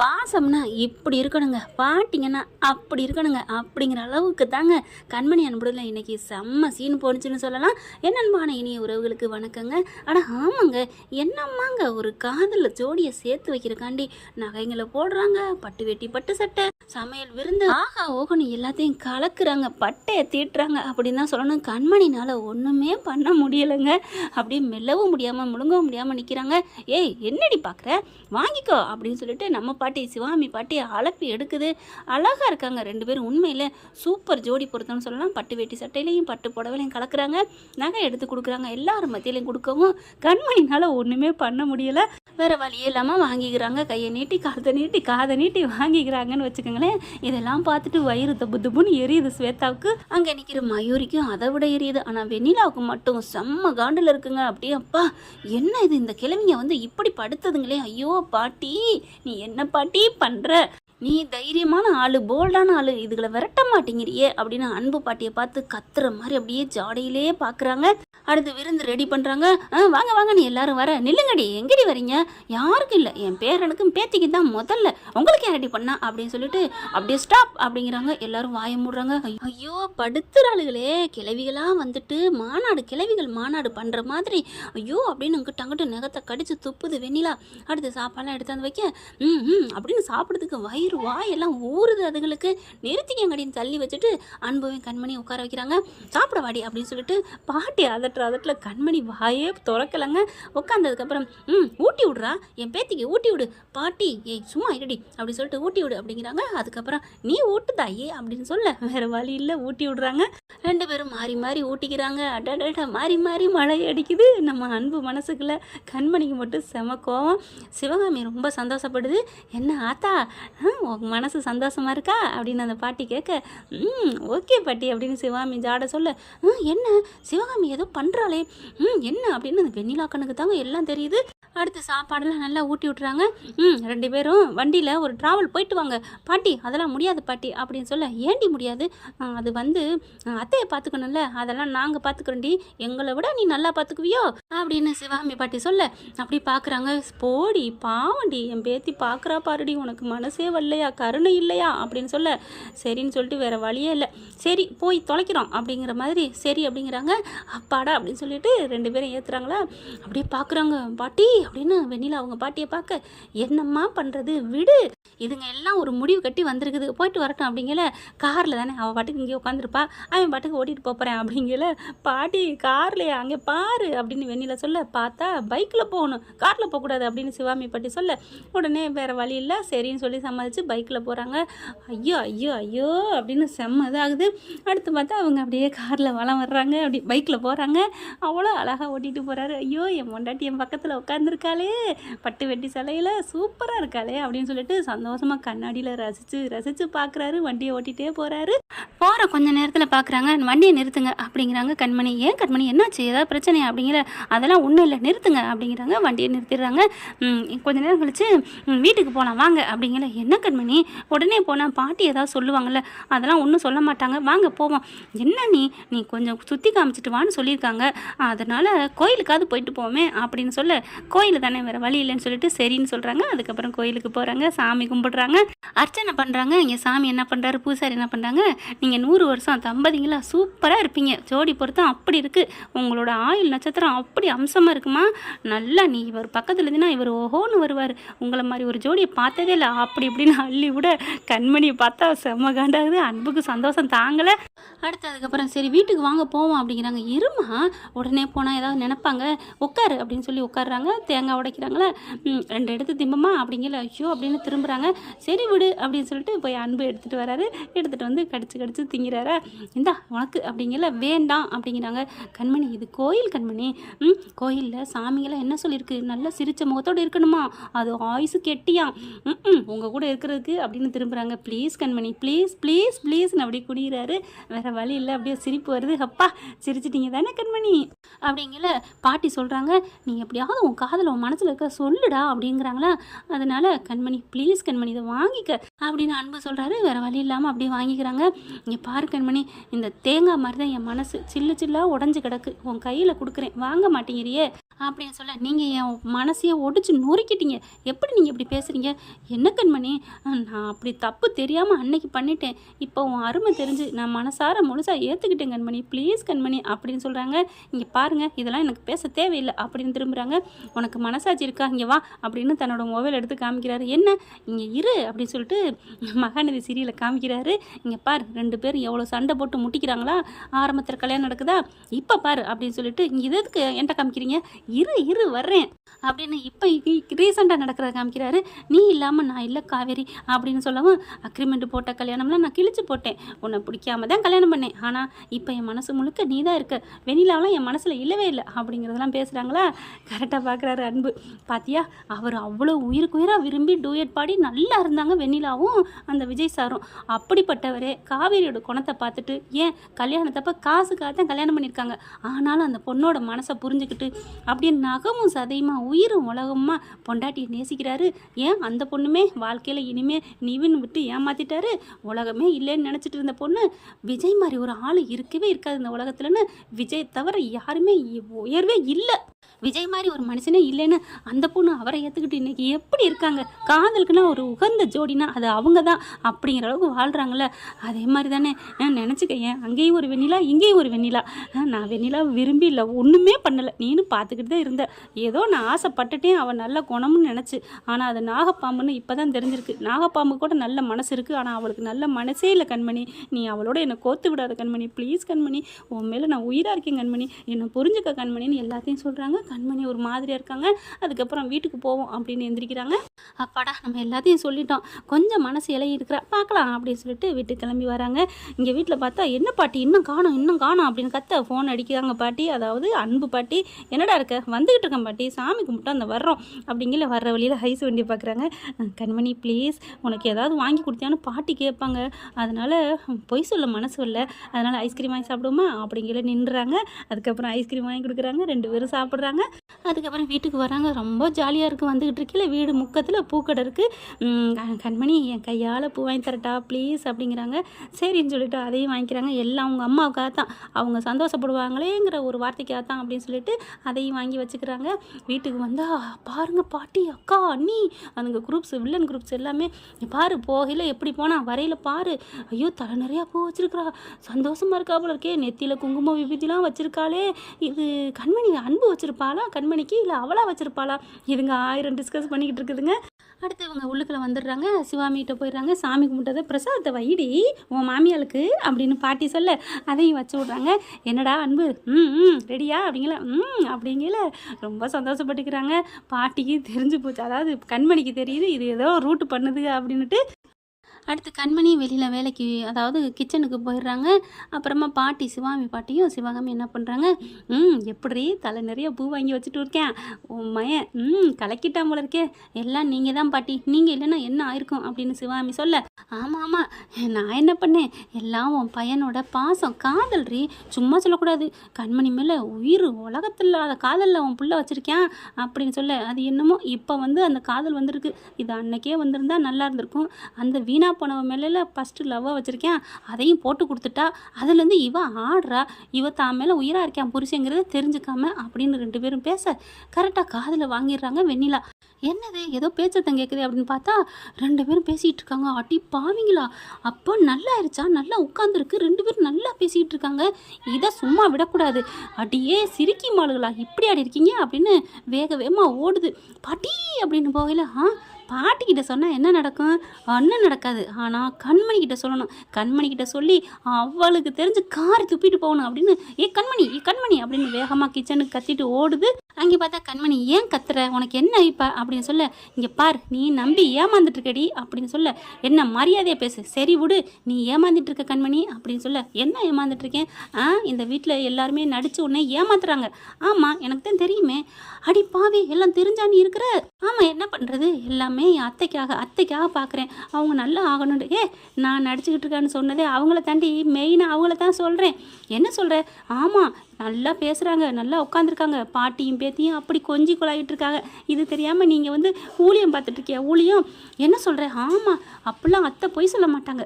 பாசம்னா இப்படி இருக்கணுங்க. பாட்டிங்கன்னா அப்படி இருக்கணுங்க. அப்படிங்கிற அளவுக்கு தாங்க கண்மணி அன்புடல இன்னைக்கு செம்ம சீன் போணுச்சுன்னு சொல்லலாம். என்னன்பான இனிய உறவுகளுக்கு வணக்கங்க. ஆனால் ஆமாங்க. என்னம்மாங்க ஒரு காதலில் ஜோடியை சேர்த்து வைக்கிறக்காண்டி நகைங்களை போடுறாங்க. பட்டு வெட்டி பட்டு சட்டை சமையல் விருந்து. ஆஹா ஓகனு எல்லாத்தையும் கலக்குறாங்க. பட்டையை தீட்டுறாங்க. அப்படின்னு தான் சொல்லணும். கண்மணினால் ஒன்றுமே பண்ண முடியலைங்க. அப்படியே மெல்லவும் முடியாமல் முழுங்கவும் முடியாமல் நிற்கிறாங்க ஏய் என்னடி பார்க்குற வாங்கிக்கோ அப்படின்னு சொல்லிட்டு நம்ம பாட்டி பாட்டி சிவாமி பாட்டி அலப்பி எடுக்குது. அழகாக இருக்காங்க ரெண்டு பேரும். உண்மையில் சூப்பர் ஜோடி பொருத்தம்னு சொல்லலாம். பட்டு வேட்டி சட்டையிலையும் பட்டு புடவையிலையும் கலக்குறாங்க. நகை எடுத்து கொடுக்குறாங்க. எல்லாரும் மத்தியிலையும் கொடுக்கவும் கண்மணினால் ஒன்றுமே பண்ண முடியலை. வேறு வழியே இல்லாமல் வாங்கிக்கிறாங்க. கையை நீட்டி காதை நீட்டி காதை நீட்டி வாங்கிக்கிறாங்கன்னு வச்சுக்கோங்களேன். இதெல்லாம் பார்த்துட்டு வயிறு தப்பு தப்புன்னு எரியுது ஸ்வேதாவுக்கு. அங்கே நிற்கிற மயூரிக்கும் அதை விட எரியுது. ஆனால் வெண்ணிலாவுக்கு மட்டும் செம்ம காண்டில் இருக்குங்க. அப்படியே அப்பா என்ன இது? இந்த கிழவிங்க வந்து இப்படி படுத்ததுங்களே. ஐயோ பாட்டி நீ என்ன பாட்டி பண்ணுற நீ தைரியமான ஆளு போல்டான ஆளு இதுகளை விரட்ட மாட்டேங்கிறியே அப்படின்னு அன்பு பாட்டியை பார்த்து கத்துற மாதிரி அப்படியே ஜாடையிலே பார்க்குறாங்க அடுத்து விருந்து ரெடி பண்ணுறாங்க வாங்க வாங்க நீ எல்லாரும் வர. நில்லுங்கடி எங்கடி வரீங்க? யாருக்கும் இல்லை. என் பேரனுக்கும் பேத்திக்கு தான் முதல்ல. உங்களுக்கு யாரடி பண்ணா? அப்படின்னு சொல்லிட்டு அப்படியே ஸ்டாப் அப்படிங்கிறாங்க. எல்லாரும் வாய மூடுறாங்க. ஐயோ, படுத்துற ஆளுகளே. கிளவிகளாக வந்துட்டு மாநாடு கிளவிகள் மாநாடு பண்ணுற மாதிரி. ஐயோ அப்படின்னு அங்கிட்ட அங்கிட்ட நகத்தை கடிச்சு துப்புது வெண்ணிலா. அடுத்து சாப்பாடுலாம் எடுத்தாந்து வைக்க. ம் ம் அப்படின்னு சாப்பிட்றதுக்கு வயிறு வாயெல்லாம் ஊறுது அதுங்களுக்கு நிறுத்திக்கங்கடின்னு தள்ளி வச்சுட்டு அன்புவையும் கண்மணி உட்கார வைக்கிறாங்க. சாப்பிட வாடி அப்படின்னு சொல்லிட்டு பாட்டி அதட்டுற அதட்டில் கண்மணி வாயே திறக்கலைங்க. உட்காந்ததுக்கப்புறம் ம் ஊட்டி விடுறா. என் பேத்திக்கு ஊட்டி விடு. பாட்டி ஏய் சும்மா இருடி. அப்படி சொல்லிட்டு ஊட்டி விடு அப்படிங்கிறாங்க. அதுக்கப்புறம் நீ ஊட்டு தாயே அப்படின்னு சொல்ல வேறு வழி இல்லை. ஊட்டி விடுறாங்க. ரெண்டு பேரும் மாறி மாறி ஊட்டிக்கிறாங்க. அடடட மாறி மாறி மழை அடிக்குது. நம்ம அன்பு மனசுக்குள்ள கண்மணிக்கு மட்டும் செம கோவம். சிவகாமி ரொம்ப சந்தோஷப்படுது. என்ன ஆத்தா? உன் மனசு சந்தோஷமா இருக்கா? அப்படின்னு அந்த பாட்டி கேட்க ம் ஓகே பாட்டி அப்படின்னு சிவகாமி ஜாட சொல்ல "ம், என்ன? சிவகாமி ஏதோ பண்ணுறாளே ம் என்ன? அப்படின்னு அந்த வெண்ணிலா கண்ணுக்கு தாங்க எல்லாம் தெரியுது. அடுத்து சாப்பாடெல்லாம் நல்லா ஊட்டி விட்றாங்க ம் ரெண்டு பேரும் வண்டியில் ஒரு ட்ராவல் போயிட்டு வாங்க. பாட்டி அதெல்லாம் முடியாது பாட்டி அப்படின்னு சொல்ல ஏண்டி முடியாது? அது வந்து அத்தையை பார்த்துக்கணும்ல. அதெல்லாம் நாங்கள் பார்த்துக்கிறோண்டி. எங்களை விட நீ நல்லா பார்த்துக்குவியோ? அப்படின்னு சிவாமி பாட்டி சொல்ல அப்படி பார்க்குறாங்க. போடி பாவண்டி என் பேத்தி பார்க்குறா பாருடி உனக்கு மனசே வரலையா? கருணை இல்லையா? அப்படின்னு சொல்ல சரின்னு சொல்லிட்டு வேறு வழியே இல்லை. சரி போய் தொலைக்கிறோம் அப்படிங்கிற மாதிரி சரி அப்படிங்கிறாங்க. அப்பாடா அப்படின்னு சொல்லிட்டு ரெண்டு பேரும் ஏற்றுறாங்களா அப்படியே பார்க்குறாங்க. பாட்டி அப்படின்னு வெண்ணிலா அவங்க பாட்டியை பார்க்க என்னம்மா பண்ணுறது விடு. இதுங்க எல்லாம் ஒரு முடிவு கட்டி வந்திருக்குது. போயிட்டு வரட்டும் அப்படிங்கல காரில் தானே அவள் பாட்டுக்கு இங்கே உட்காந்துருப்பா அவன் பாட்டுக்கு ஓட்டிகிட்டு போகிறேன் அப்படிங்கல பாட்டி கார்லையா அங்கே பாரு அப்படின்னு வெண்ணில சொல்ல பார்த்தா பைக்கில் போகணும். காரில் போகக்கூடாது அப்படின்னு சிவாமி பாட்டி சொல்ல உடனே வேறு வழி இல்லை. சரின்னு சொல்லி சம்மதிச்சு பைக்கில் போகிறாங்க ஐயோ ஐயோ ஐயோ அப்படின்னு செம்ம இதாகுது. அடுத்து பார்த்தா அவங்க அப்படியே காரில் வளம் வர்றாங்க. அப்படி பைக்கில் போகிறாங்க அவ்வளோ அழகாக ஓட்டிகிட்டு போகிறாரு ஐயோ என் பொண்டாட்டி என் பக்கத்தில் உட்காந்துருக்காளே பட்டு வெட்டி சிலையில் சூப்பராக இருக்காளே அப்படின்னு சொல்லிட்டு சந்தோஷமாக கண்ணாடியில் ரசித்து ரசித்து பார்க்குறாரு வண்டியை ஓட்டிகிட்டே போகிறாரு போகிற கொஞ்ச நேரத்தில் பார்க்குறாங்க வண்டியை நிறுத்துங்க அப்படிங்கிறாங்க கண்மணி. ஏன் கண்மணி என்னாச்சு? ஏதாவது பிரச்சனையா அப்படிங்கிற அதெல்லாம் ஒன்றும் இல்லை நிறுத்துங்க அப்படிங்கிறாங்க வண்டியை நிறுத்திடுறாங்க. கொஞ்ச நேரம் கழித்து வீட்டுக்கு போகலாம் வாங்க அப்படிங்கிற என்ன கண்மணி? உடனே போனால் பாட்டி ஏதாவது சொல்லுவாங்கல்ல அதெல்லாம் ஒன்றும் சொல்ல மாட்டாங்க. வாங்க போவோம். என்ன நீ? நீ கொஞ்சம் சுற்றி காமிச்சிட்டு வான்னு சொல்லியிருக்காங்க. அதனால் கோயிலுக்காவது போயிட்டு போவோமே அப்படின்னு சொல்ல கோயில் தானே வேறு வழி இல்லைன்னு சொல்லிட்டு சரின்னு சொல்கிறாங்க அதுக்கப்புறம் கோயிலுக்கு போகிறாங்க சாமி கும்பிடுறாங்க. அர்ச்சனை பண்ணுறாங்க இங்கே சாமி என்ன பண்ணுறாரு பூசாரி என்ன பண்ணுறாங்க நீங்கள் நூறு வருஷம் தம்பதிங்களா? சூப்பராக இருப்பீங்க. ஜோடி பொருத்தம் அப்படி இருக்குது உங்களோட ஆயுள் நட்சத்திரம் அப்படி அம்சமாக இருக்குமா? நல்லா நீ இவர் பக்கத்தில் இருந்தீங்கன்னா இவர் ஓஹோன்னு வருவார். உங்களை மாதிரி ஒரு ஜோடியை பார்த்ததே இல்லை. அப்படி இப்படின்னு அள்ளி விட கண்மணியை பார்த்தா செம்ம காண்டாகுது. அன்புக்கு சந்தோஷம் தாங்கலை. அடுத்து அதுக்கப்புறம் சரி வீட்டுக்கு வாங்க போவோம் அப்படிங்கிறாங்க. இருமா? உடனே போனால் ஏதாவது நினைப்பாங்க. உட்காரு அப்படின்னு சொல்லி உட்காடுறாங்க தேங்காய் உடைக்கிறாங்களே? ரெண்டு எடுத்து திம்பமா? அப்படிங்கிற ஐயோ அப்படின்னு திரும்ப பார்க்குறாங்க சரி விடு அப்படின்னு சொல்லிட்டு போய் அன்பு எடுத்துகிட்டு வராரு. எடுத்துகிட்டு வந்து கடிச்சு கடிச்சு திங்கிறாரா? இந்தா உனக்கு அப்படிங்கல வேண்டாம் அப்படிங்கிறாங்க. கண்மணி இது கோயில் கண்மணி. ம் கோயிலில் சாமிங்கெல்லாம் என்ன சொல்லியிருக்கு நல்ல சிரிச்ச முகத்தோடு இருக்கணுமா? அது ஆயுசு கெட்டியாம் ம் ம் உங்கள் கூட இருக்கிறதுக்கு அப்படின்னு திரும்புகிறாங்க ப்ளீஸ் கண்மணி ப்ளீஸ் ப்ளீஸ் ப்ளீஸ்னு அப்படியே குடிகிறாரு வேற வழி இல்லை அப்படியே சிரிப்பு வருது. அப்பா சிரிச்சிட்டிங்க தானே கண்மணி? அப்படிங்கல பாட்டி சொல்கிறாங்க நீ எப்படியாவது உன் காதல் உன் மனசில் இருக்க சொல்லுடா அப்படிங்கிறாங்களா? அதனால் கண்மணி ப்ளீஸ் கண்மணி இதை வாங்கிக்க அப்படின்னு அன்பு சொல்கிறாரு வேறு வழி இல்லாமல் அப்படியே வாங்கிக்கிறாங்க. இங்கே பாரு கண்மணி இந்த தேங்காய் மாதிரி தான் என் மனசு. சில்லு சில்லாக உடஞ்சி கிடக்கு. உன் கையில் கொடுக்குறேன். வாங்க மாட்டேங்கிறியே. அப்படின்னு சொல்ல நீங்கள் என் மனசையே ஒடிச்சு நொறுக்கிட்டீங்க. எப்படி நீங்கள் இப்படி பேசுகிறீங்க என்ன கண்மணி? நான் அப்படி தப்பு தெரியாமல் அன்னைக்கு பண்ணிட்டேன். இப்போ உன் அருமை தெரிஞ்சு நான் மனசார முழுசாக ஏற்றுக்கிட்டேன் கண்மணி. ப்ளீஸ் கண்மணி அப்படின்னு சொல்கிறாங்க இங்கே பாருங்கள் இதெல்லாம் எனக்கு பேச தேவையில்லை அப்படின்னு திரும்புகிறாங்க உனக்கு மனசாட்சி இருக்கா? இங்கே வா அப்படின்னு தன்னோட மொபைல் எடுத்து காமிக்கிறாரு. என்ன? இங்கே இரு அப்படின்னு சொல்லிட்டு மகாநதி சீரியலை காமிக்கிறாரு. இங்கே பார் ரெண்டு பேரும் எவ்வளோ சண்டை போட்டு முட்டிக்கிறாங்களா? ஆரம்பத்தில் கல்யாணம் நடக்குதா? இப்போ பாரு அப்படின்னு சொல்லிட்டு இங்கே எதுக்கு என்கிட்ட காமிக்கிறீங்க? இரு இரு வர்றேன். அப்படின்னு இப்போ ரீசெண்டாக நடக்கிறத காமிக்கிறாரு. நீ இல்லாமல் நான் இல்லை காவேரி அப்படின்னு சொல்லவும் அக்ரிமெண்ட் போட்ட கல்யாணம்லாம் நான் கிழிச்சு போட்டேன். உன்னை பிடிக்காம தான் கல்யாணம் பண்ணேன். ஆனால் இப்போ என் மனசு முழுக்க நீ தான் இருக்க. வெண்ணிலாவெலாம் என் மனசில் இல்லவே இல்லை. அப்படிங்கிறதெல்லாம் பேசுகிறாங்களா கரெக்டாக பார்க்குறாரு அன்பு. பாத்தியா? அவர் அவ்வளோ உயிருக்கு உயிராக விரும்பி டூயட் பாடி நல்லா இருந்தாங்க வெண்ணிலாவும் அந்த விஜய் சாரும். அப்படிப்பட்டவரே காவேரியோட குணத்தை பார்த்துட்டு ஏன் கல்யாணத்தப்ப காசுக்காக தான் கல்யாணம் பண்ணியிருக்காங்க. ஆனாலும் அந்த பொண்ணோட மனசை புரிஞ்சுக்கிட்டு அப்படியே நகமும் சதையுமா உயிரும் உலகமா பொண்டாட்டியை நேசிக்கிறாரு. ஏன் அந்த பொண்ணுமே? வாழ்க்கையில் இனிமே நிவின் விட்டு ஏமாத்திட்டாரு. உலகமே இல்லைன்னு நினச்சிட்டு இருந்த பொண்ணு விஜய் மாதிரி ஒரு ஆள் இருக்கவே இருக்காது இந்த உலகத்துலன்னு. விஜய் தவிர யாருமே உயர்வே இல்லை. விஜய் மாதிரி ஒரு மனுஷனே இல்லைன்னு அந்த பொண்ணு அவரை ஏற்றுக்கிட்டு இன்றைக்கி எப்படி இருக்காங்க? காதலுக்குன்னா ஒரு உகந்த ஜோடினா அது அவங்க தான் அப்படிங்கிற அளவுக்கு வாழ்கிறாங்கள அதே மாதிரி தானே நினச்சிக்க. ஏன்? அங்கேயும் ஒரு வெண்ணிலா இங்கேயும் ஒரு வெண்ணிலா. நான் வெண்ணிலா விரும்பி இல்லை ஒன்றுமே பண்ணலை. நீனும் பார்த்துக்கிட்டு தான் இருந்த ஏதோ நான் ஆசைப்பட்டுட்டேன் அவன் நல்ல குணம்னு நினச்சி. ஆனால் அது நாகப்பாம்புன்னு இப்போ தான் தெரிஞ்சிருக்கு. நாகப்பாம்பு கூட நல்ல மனசு இருக்குது ஆனால் அவளுக்கு நல்ல மனசே இல்லை கண்மணி. நீ அவளோட என்னை கோத்து விடாத கண்மணி. ப்ளீஸ் கண்மணி உன் மேலே நான் உயிராக இருக்கேன் கண்மணி. என்னை புரிஞ்சுக்க கண்மணின்னு எல்லாத்தையும் சொல்கிறாங்க கண்மணி ஒரு மாதிரியாக இருக்காங்க. அதுக்கப்புறம் வீட்டுக்கு போவோம் அப்படின்னு எந்திரிக்கிறாங்க. அப்பாடா நம்ம எல்லாத்தையும் சொல்லிட்டோம். கொஞ்சம் மனசு இலையை இருக்கிறா. பார்க்கலாம் அப்படின்னு சொல்லிட்டு வீட்டுக்கு கிளம்பி வராங்க. இங்கே வீட்டில் பார்த்தா என்ன பாட்டி? இன்னும் காணும் இன்னும் காணும் அப்படின்னு கத்த ஃபோன் அடிக்கிறாங்க பாட்டி. அதாவது அன்பு பாட்டி. என்னடா இருக்கு? வந்துக்கிட்டு இருக்கேன் பாட்டி. சாமி கும்பிட்டு அந்த வர்றோம். அப்படிங்கிற வர்ற வழியில் ஹைஸ் வண்டி பார்க்குறாங்க கண்மணி ப்ளீஸ் உனக்கு ஏதாவது வாங்கி கொடுத்தியான்னு பாட்டி கேட்பாங்க. அதனால் பொய் சொல்ல மனசு இல்லை அதனால் ஐஸ்கிரீம் வாங்கி சாப்பிடுவோமா? அப்படிங்கிற நின்றுறாங்க அதுக்கப்புறம் ஐஸ்கிரீம் வாங்கி கொடுக்குறாங்க. ரெண்டு பேரும் சாப்பிட்றாங்க. அதுக்கப்புறம் வீட்டுக்கு வராங்க. ரொம்ப ஜாலியாக இருக்குது வந்துக்கிட்டு இருக்கல வீடு முக்கத்தில் பூக்கடை இருக்குது கண்மணி என் கையால் பூ வாங்கி தரட்டா ப்ளீஸ் அப்படிங்கிறாங்க. சரின்னு சொல்லிட்டு அதையும் வாங்கிக்கிறாங்க. எல்லாம் அவங்க அம்மாவுக்காக தான். அவங்க சந்தோஷப்படுவாங்களேங்கிற ஒரு வார்த்தைக்காக தான் அப்படின்னு சொல்லிட்டு அதையும் வாங்கி வச்சுக்கிறாங்க. வீட்டுக்கு வந்தால் பாருங்க பாட்டி அக்கா அண்ணி அதுங்க குரூப்ஸ் வில்லன் குரூப்ஸ் எல்லாமே. பாரு போகையில் எப்படி போனால் வரையில் பாரு. ஐயோ தலை நிறையா பூ வச்சுருக்குறா. சந்தோஷமாக இருக்கா போல இருக்கே. நெத்தியில் குங்குமம் விபூதிலாம் வச்சுருக்காளே. இது கண்மணி அன்பு வச்சுருப்பாளா? கண்மணி கண்மணிக்கு இல்லை அவளா வச்சுருப்பாளா? இதுங்க ஆயிரம் டிஸ்கஸ் பண்ணிக்கிட்டு இருக்குதுங்க. அடுத்து இவங்க உள்ளுக்குள்ள வந்துடுறாங்க. சிவாமிகிட்ட போயிடுறாங்க. சாமி கும்பிட்டதை பிரசாதத்தை வைடி உன் மாமியாளுக்கு அப்படின்னு பாட்டி சொல்ல அதையும் வச்சு விட்றாங்க. என்னடா அன்பு? ம் ம் ரெடியா? அப்படிங்கள? ம் அப்படிங்கல. ரொம்ப சந்தோஷப்பட்டுக்கிறாங்க. பாட்டிக்கு தெரிஞ்சு போச்சு. அதாவது கண்மணிக்கு தெரியுது இது ஏதோ ரூட் பண்ணுது அப்படின்னுட்டு அடுத்து கண்மணி வெளியில் வேலைக்கு அதாவது கிச்சனுக்கு போயிடுறாங்க. அப்புறமா பாட்டி சிவாமி பாட்டியும் சிவகாமி என்ன பண்ணுறாங்க ம் எப்படி தலை நிறைய பூ வாங்கி வச்சுட்டு இருக்கேன். உன் மயன் ம் கலக்கிட்டான் போல இருக்கே. எல்லாம் நீங்கள் தான் பாட்டி. நீங்கள் இல்லைன்னா என்ன ஆயிருக்கும்? அப்படின்னு சிவாமி சொல்ல ஆமாம் ஆமாம் நான் என்ன பண்ணேன்? எல்லாம் உன் பையனோட பாசம் காதல் ரீ சும்மா சொல்லக்கூடாது. கண்மணி மேலே உயிர் உலகத்தில் இல்லாத காதலில் உன் புள்ள வச்சுருக்கேன் அப்படின்னு சொல்ல அது என்னமோ இப்போ வந்து அந்த காதல் வந்திருக்கு. இது அன்னைக்கே வந்திருந்தா நல்லா இருந்திருக்கும். அந்த வீணா போனவன் மேலே ஃபஸ்ட்டு லவ்வாக வச்சுருக்கேன். அதையும் போட்டு கொடுத்துட்டா அதுலேருந்து இவ ஆடுறா. இவ தான் மேலே உயிராக இருக்கான் புருஷங்கிறத தெரிஞ்சுக்காம அப்படின்னு ரெண்டு பேரும் பேச கரெக்டாக காதில் வாங்கிடுறாங்க வெண்ணிலா. என்னது ஏதோ பேச்சத்தம் கேட்குது அப்படின்னு பார்த்தா ரெண்டு பேரும் பேசிகிட்டு இருக்காங்க. அடி பாவிங்களா. அப்போ நல்லா இருச்சா நல்லா உட்காந்துருக்கு ரெண்டு பேரும் நல்லா பேசிகிட்டு இருக்காங்க. இதை சும்மா விடக்கூடாது. அடியே சிரிக்கி மாளுகளா. இப்படி ஆடி இருக்கீங்க அப்படின்னு வேக வேகமாக ஓடுது. பாட்டி அப்படின்னு போகல ஆ பாட்டிக்கிட்ட சொன்னால் என்ன நடக்கும்? ஒன்றும் நடக்காது. ஆனால் கண்மணிக்கிட்ட சொல்லணும். கண்மணிக்கிட்ட சொல்லி அவளுக்கு தெரிஞ்சு கார் துப்பிட்டு போகணும் அப்படின்னு ஏ கண்மணி ஏ கண்மணி அப்படின்னு வேகமாக கிச்சனுக்கு கத்திட்டு ஓடுது. அங்கே பார்த்தா கண்மணி ஏன் கத்துற? உனக்கு என்ன இப்போ? அப்படின்னு சொல்ல இங்கே பார் நீ நம்பி ஏமாந்துட்டுருக்கடி அப்படின்னு சொல்ல என்ன மரியாதையாக பேசு. சரி விடு நீ ஏமாந்துட்டு இருக்க கண்மணி அப்படின்னு சொல்ல என்ன ஏமாந்துட்டுருக்கேன்? ஆ இந்த வீட்டில் எல்லாருமே நடித்து உன்னை ஏமாத்துறாங்க. ஆமாம் எனக்கு தான் தெரியுமே. அடி பாவி எல்லாம் தெரிஞ்சா நீ இருக்கிற. ஆமாம் என்ன பண்ணுறது எல்லாமே என் அத்தைக்காக அத்தைக்காக பார்க்குறேன் அவங்க நல்லா ஆகணும்னு. ஏ நான் நடிச்சுக்கிட்டு இருக்கேன்னு சொன்னதே அவங்கள தாண்டி மெயினாக அவங்கள தான் சொல்கிறேன் என்ன சொல்கிற ஆமாம் நல்லா பேசுகிறாங்க நல்லா உட்காந்துருக்காங்க பாட்டியும் பேத்தியும் அப்படி கொஞ்சி குழாயிட்டு இருக்காங்க இது தெரியாமல் நீங்கள் வந்து ஊழியம் பார்த்துட்டு இருக்கியா ஊழியம்? என்ன சொல்கிற ஆமாம் அப்படிலாம் அத்தை பொய் சொல்ல மாட்டாங்க.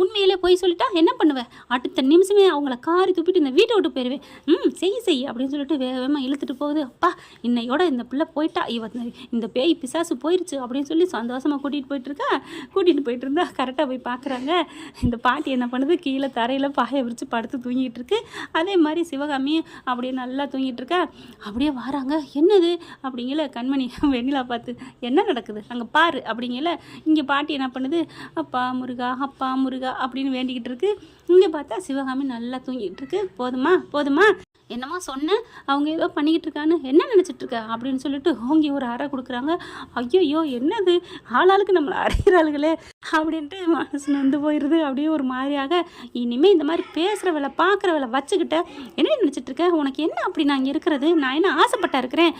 உண்மையிலே பொய் சொல்லிட்டா என்ன பண்ணுவேன் அடுத்த நிமிஷமே அவங்கள காரி துப்பிட்டு இந்த வீட்டை விட்டு போயிடுவேன் ம் செய் செய் அப்படின்னு சொல்லிட்டு வேக வேகமாக இழுத்துட்டு போகுது. அப்பா இன்னையோட இந்த பிள்ளை போயிட்டா. இவ இந்த பேய் பிசாசு போயிருச்சு அப்படின்னு சொல்லி சந்தோஷமாக கூட்டிகிட்டு போயிட்டுருக்கா. கூட்டிகிட்டு போயிட்டு இருந்தா கரெக்டாக போய் பார்க்குறாங்க. இந்த பாட்டி என்ன பண்ணுது? கீழே தரையில் பாயை விரித்து படுத்து தூங்கிட்டு இருக்கு. அதே மாதிரி சிவகாமியும் அப்படியே நல்லா தூங்கிட்டு இருக்கா. அப்படியே வராங்க என்னது? அப்படிங்கல கண்மணி வெண்ணிலா பார்த்து என்ன நடக்குது? அங்கே பாரு அப்படிங்கல. இங்கே பாட்டி என்ன பண்ணுது அப்பா முருகா அப்பா முருகா அப்படின்னு வேண்டிக்கிட்டு இருக்கு. இங்கே பார்த்தா சிவகாமி நல்லா தூங்கிட்டு இருக்கு. போதுமா? போதுமா? என்னம்மா சொன்னேன் அவங்க ஏதோ பண்ணிக்கிட்டு இருக்கான்னு என்ன நினச்சிட்டு இருக்க அப்படின்னு சொல்லிட்டு ஓங்கி ஒரு அறை கொடுக்குறாங்க. ஐயோ என்னது? ஆளாளுக்கு நம்மளை அறையிறாளுகளே அப்படின்ட்டு மனசு நொந்து போயிடுது அப்படியே ஒரு மாதிரியாக இனிமேல் இந்த மாதிரி பேசுகிற வேலை பார்க்குற வேலை வச்சுக்கிட்ட என்ன நினச்சிட்டு இருக்க உனக்கு என்ன அப்படி நான் இங்கே இருக்கிறது? நான் என்ன ஆசைப்பட்டா இருக்கிறேன்?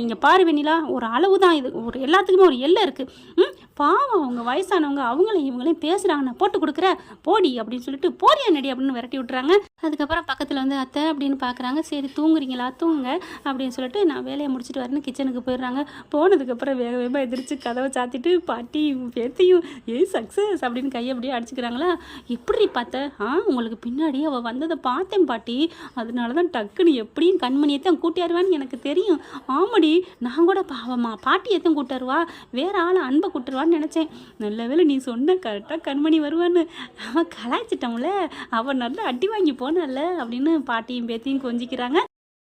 இங்கே பாரு வெண்ணிலா ஒரு அளவு தான் இது. ஒரு எல்லாத்துக்குமே ஒரு எல்லை இருக்குது ம்? பாவம் அவங்க வயசானவங்க அவங்களையும் இவங்களையும் பேசுகிறாங்க நான் போட்டு கொடுக்குற போடி அப்படின்னு சொல்லிட்டு போடியா நடி அப்படின்னு விரட்டி விட்டுறாங்க. அதுக்கப்புறம் பக்கத்தில் வந்து அத்தை அப்படின்னு பார்க்குறாங்க சரி தூங்குறீங்களா? தூங்குங்க அப்படின்னு சொல்லிட்டு நான் வேலையை முடிச்சுட்டு வரேன்னு கிச்சனுக்கு போயிடுறாங்க. போனதுக்கப்புறம் வேக வேகமாக எதிர்த்து கதவை சாத்திட்டு பாட்டி பேத்தியும் ஏய் சக்ஸஸ் அப்படின்னு கையை அப்படியே அடிச்சுக்கிறாங்களா? எப்படி பார்த்த? ஆ உங்களுக்கு பின்னாடி அவள் வந்ததை பார்த்தேன் பாட்டி. அதனால தான் டக்குன்னு எப்படியும் கண்மணியை தான் கூட்டியாருவான்னு எனக்கு தெரியும். ஆமடி நான் கூட பாவமா பாட்டியை தான் கூட்டாருவா வேற ஆளை அன்பை கூட்டுருவான்னு நினச்சேன். நல்ல வேளை நீ சொன்ன கரெக்டாக கண்மணி வருவான்னு. அவன் கலாய்ச்சிட்டோம்ல. அவன் நல்லா அடி வாங்கி போனல்ல அப்படின்னு பாட்டியும் பேத்தியும் கொஞ்சிக்கிறாங்க.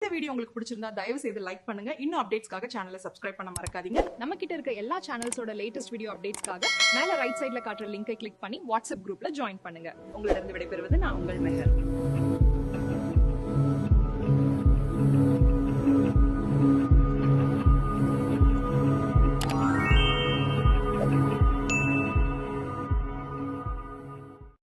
இந்த வீடியோ உங்களுக்கு பிடிச்சிருந்தா தயவு செய்து லைக் பண்ணுங்க. இன்னும் அப்டேட்ஸ்க்காக சேனலை சப்ஸ்கிரைப் பண்ண மறக்காதீங்க. நம்ம கிட்ட இருக்க எல்லா சேனல்ஸோட லேட்டஸ்ட் வீடியோ அப்டேட்ஸ்க்காக மேல ரைட் சைடுல காட்டுற லிங்கை கிளிக் பண்ணி வாட்ஸ்அப் குரூப்ல ஜாயின் பண்ணுங்க. உங்களிடம் விடைபெறுவது நான் உங்கள் மெஹர்.